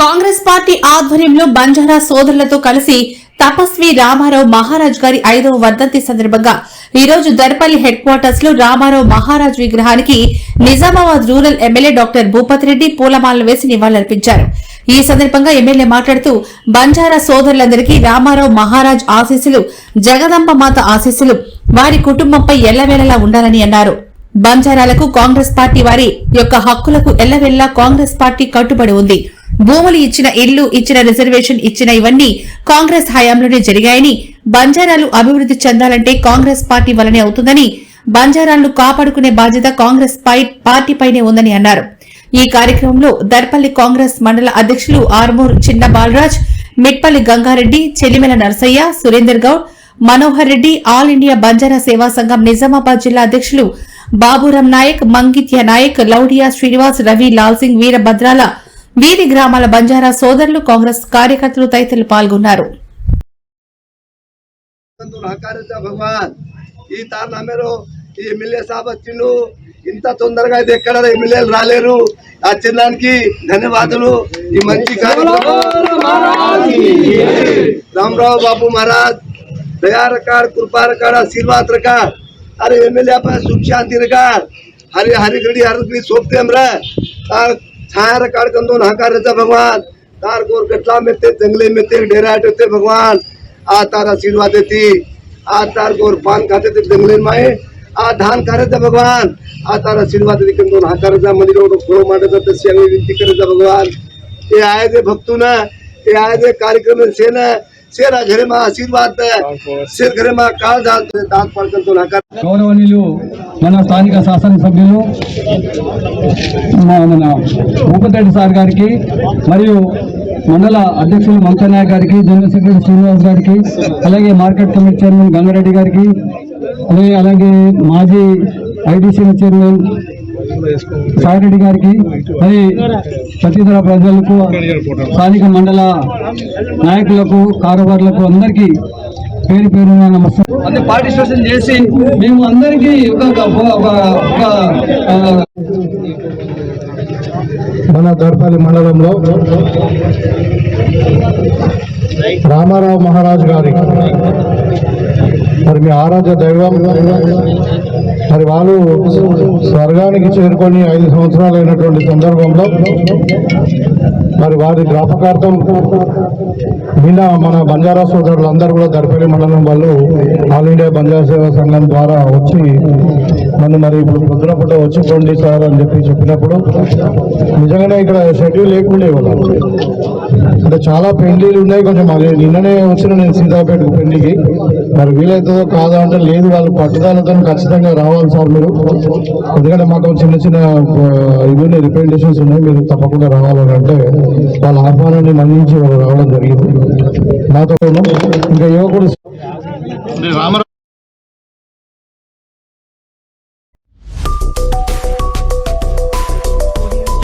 Congress party ఆధ్వర్యంలో బంజారా సోదరులతో కలిసి తపస్వి రామారావు మహారాజ్ గారి ఐదవ వర్ధంతి సందర్భంగా ఈరోజు దర్పల్లి హెడ్ క్వార్టర్స్లో రామారావు మహారాజ్ విగ్రహానికి Nizamabad rural MLA doctor Bhupathi Reddy పూలమాలలు వేసి నివాళులర్పించారు. ఈ సందర్భంగా ఎమ్మెల్యే మాట్లాడుతూ బంజారా సోదరులందరికీ రామారావు మహారాజ్ ఆశీస్సులు జగదంబ మాత ఆశీస్సులు వారి కుటుంబంపై ఎల్లవేళలా ఉండాలని అన్నారు. బంజారాలకు కాంగ్రెస్ పార్టీ వారి యొక్క హక్కులకు ఎల్లవెల్లా కాంగ్రెస్ పార్టీ కట్టుబడి ఉంది. భూములు ఇచ్చిన ఇల్లు ఇచ్చిన రిజర్వేషన్ ఇచ్చిన ఇవన్నీ కాంగ్రెస్ హయాంలోనే జరిగాయని బంజారాలు అభివృద్ది చెందాలంటే కాంగ్రెస్ పార్టీ వలనే అవుతుందని బంజారాలను కాపాడుకునే బాధ్యత కాంగ్రెస్ పై- పార్టీపైనే ఉందని అన్నారు. ఈ కార్యక్రమంలో దర్పల్లి కాంగ్రెస్ మండల అధ్యక్షులు ఆర్మూర్ చిన్న బాలరాజ్ మిట్పల్లి గంగారెడ్డి చెలిమెల నరసయ్య సురేందర్ గౌడ్ మనోహర్ రెడ్డి ఆల్ ఇండియా బంజారా సేవా సంఘం నిజామాబాద్ జిల్లా అధ్యక్షులు బాబురాం నాయక్ మంగిత్య నాయక్ లౌడియా శ్రీనివాస్ రవి లాల్ సింగ్ వీరభద్రాల వీధి గ్రామాల బంజారా సోదరులు కాంగ్రెస్ కార్యకర్తలు తదితరులు పాల్గొన్నారు భగవంతుడు ఆకారించ భగవాన్ ఈ తారనామేలో ఈ ఎమ్మెల్యే సాబ్ వచ్చిండు ఇంత తొందరగా అయితే ఎక్కడ ఎమ్మెల్యేలు రాలేరు ఆ చిన్నానికి ధన్యవాదాలు ఈ మంచి రామరావు బాబు మహారాజ్ दया रकार कृपा रकार आशीर्वाद रकार अरे एमएलए पर सुख शांति रकार हरे हरी घड़ी हर घड़ी सोपते हमरा तार छाया रकार कंदो नाकार रहता भगवान तार गोर गटला में ते जंगले में ते डेरा हटते भगवान आ तार आशीर्वाद देती आ तार गोर पान खाते ते जंगले में आ धान करे थे भगवान आ तार आशीर्वाद देती कंदो नाकार रहता मंदिर को खोलो माटे ते सियांग विनती करे थे भगवान ये आए थे भक्तू ना ये आए थे कार्यक्रम में से ना గౌరవనీయులు మన స్థానిక శాసనసభ్యులు మన భూపతిరెడ్డి సార్ గారికి మరియు మండల అధ్యక్షులు మంకనాయక్ గారికి జనరల్ సెక్రటరీ శ్రీనివాస్ గారికి అలాగే మార్కెట్ కమిటీ చైర్మన్ గంగారెడ్డి గారికి అలాగే అలాగే మాజీ ఐడిసిఎల్ చైర్మన్ సాయిరెడ్డి గారికి మరి తదితర ప్రజలకు స్థానిక మండల నాయకులకు కారోబార్లకు అందరికీ పేరు పేరు నమస్తే అంటే పార్టిసిపేషన్ చేసి మేము అందరికీ మన దర్పల్లి మండలంలో రామారావు మహారాజ్ గారి మరి మీ ఆరాధ్య దైవం మరి వాళ్ళు స్వర్గానికి చేరుకొని ఐదు సంవత్సరాలు అయినటువంటి సందర్భంలో మరి వారి జ్ఞాపకార్థం నిన్న మన బంజారా సోదరులందరూ కూడా దర్పల్లి మండలం వాళ్ళు ఆల్ ఇండియా బంజారా సేవా సంఘం ద్వారా వచ్చి నన్ను మరి ఇప్పుడు పొద్దున పూట వచ్చి పోండి సార్ అని చెప్పి చెప్పినప్పుడు నిజంగానే ఇక్కడ షెడ్యూల్ లేకుండే వాళ్ళు అంటే చాలా పెళ్ళిలు ఉన్నాయి. కొంచెం అది నిన్ననే వచ్చిన నేను సీతాపేటకు పెళ్ళికి మరి వీలైతుందో కాదా అంటే లేదు వాళ్ళు పట్టుదలతో ఖచ్చితంగా రావాలి సార్ మీరు. ఎందుకంటే మాకు చిన్న చిన్న ఇవి ఉన్నాయి రిప్రజెంటేషన్స్ ఉన్నాయి మీరు తప్పకుండా రావాలని అంటే వాళ్ళ ఆహ్వానాన్ని మన్నించి రావడం జరిగింది. నాతో ఇంకా యువకుడు రామారావు